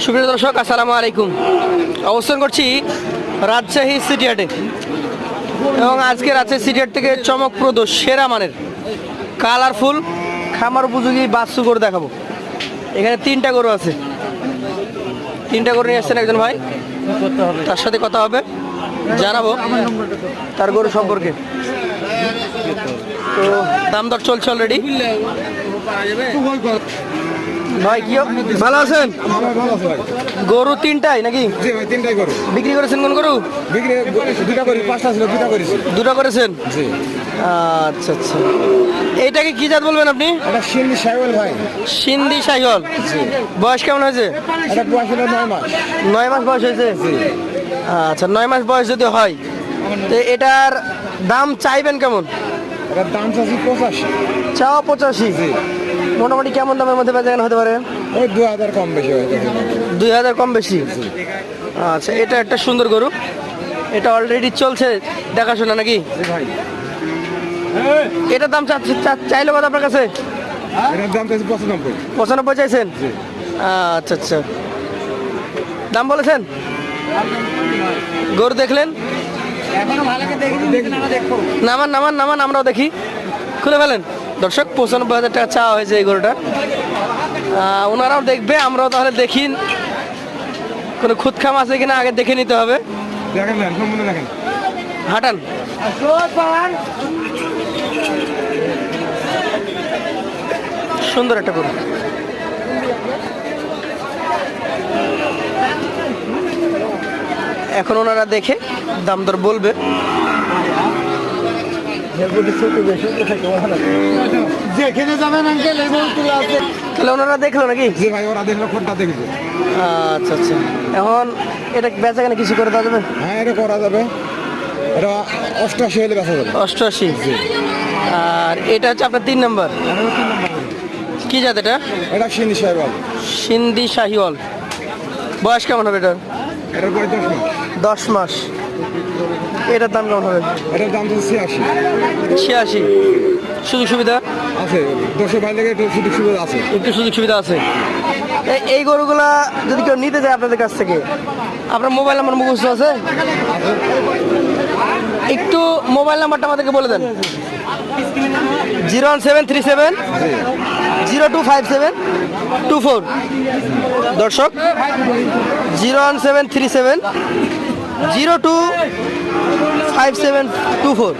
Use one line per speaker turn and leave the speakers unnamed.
সুপ্রিয় দর্শক, আসসালামু আলাইকুম। অবস্থান করছি রাজশাহী সিটিহাটে এবং আজকে রাজশাহী সিটিহাট থেকে চমকপ্রদ সেরা মানের কালারফুল খামার উপযোগী বাস্তু গরু দেখাবো। এখানে তিনটা গরু আছে। তিনটা গরু নিয়ে আসছেন একজন ভাই। তার সাথে কথা হবে, জানাব তার গরু সম্পর্কে। তো দাম দর চলছে অলরেডি ভাই কি ভালো আছেন? গরু তিনটাই নাকি?
তিনটাই করো
বিক্রি করেছেন কোন গরু?
বিক্রি দুটা করি পাঁচটা ছিল দুটা করেছি।
দুটো করেছেন?
জি।
আচ্ছা আচ্ছা। এইটাকে কি জাত বলবেন আপনি?
এটা সিন্দি সাইওয়াল ভাই।
সিন্ধি সাইহল বয়স কেমন হয়েছে?
এটা বয়স হলো নয় মাস।
নয় মাস বয়স হয়েছে? আচ্ছা নয় মাস বয়স যদি হয় তো এটার দাম চাইবেন কেমন?
এটার দাম চাচ্ছি পঁচাশি।
চাও পঁচাশি। মোটামুটি কেমন দামের মধ্যে বেচা হতে পারে?
ওই দু হাজার কম বেশি
দুই হাজার কম বেশি? আচ্ছা এটা একটা সুন্দর গরু। এটা অলরেডি চলছে দেখাশোনা নাকি? এটার দাম চাইলো কত আপনার কাছে?
পঁচানব্বই।
চাইছেন? আচ্ছা আচ্ছা। দাম বলেছেন? গরু দেখলেন? নামান নামান নামান আমরাও দেখি। খুলে ফেলেন। দর্শক পঁচানব্বই হাজার টাকা চাওয়া হয়েছে এই গরুটা ওনারাও দেখবে আমরাও তাহলে দেখি। কোনো খুদখাম আছে কিনা আগে দেখে নিতে হবে। হাঁটান। সুন্দর একটা গরু। এখন ওনারা দেখে দাম দর বলবে।
যেখানে যাবেন আঙ্কেল এই বলতুলা আছে
তাহলে ওনারা দেখল নাকি?
জি ভাই ওরা দেখল
আচ্ছা আচ্ছা। এখন এটা বেচা কেন কিছু করে দেওয়া যাবে?
হ্যাঁ এটা করা যাবে। এটা অষ্টআশি হলে বেচা যাবে।
অষ্টআশি? আর এটা হচ্ছে আপনার তিন নম্বর? কি জাত এটা?
এটা
সিন্ধি শাহিওয়াল বয়স কেমন হবে এটার?
এটার বয়স দশ মাস।
দশ মাস। এটার দাম কেমন হবে?
এটার দাম চাচ্ছি ছিয়াশি।
ছিয়াশি। সুযোগ সুবিধা?
আছে দশের বাইরে লেগে একটু সুযোগ সুবিধা আছে।
একটু সুযোগ সুবিধা আছে। এই- এই গরুগুলা যদি কেউ নিতে যায় আপনাদের কাছ থেকে আপনার মোবাইল নাম্বার মুখস্থ আছে? একটু মোবাইল নাম্বারটা আমাদেরকে বলে দেন। Zero one seven three seven zero two five seven two four. দর্শক zero one seven three seven zero two five seven two four.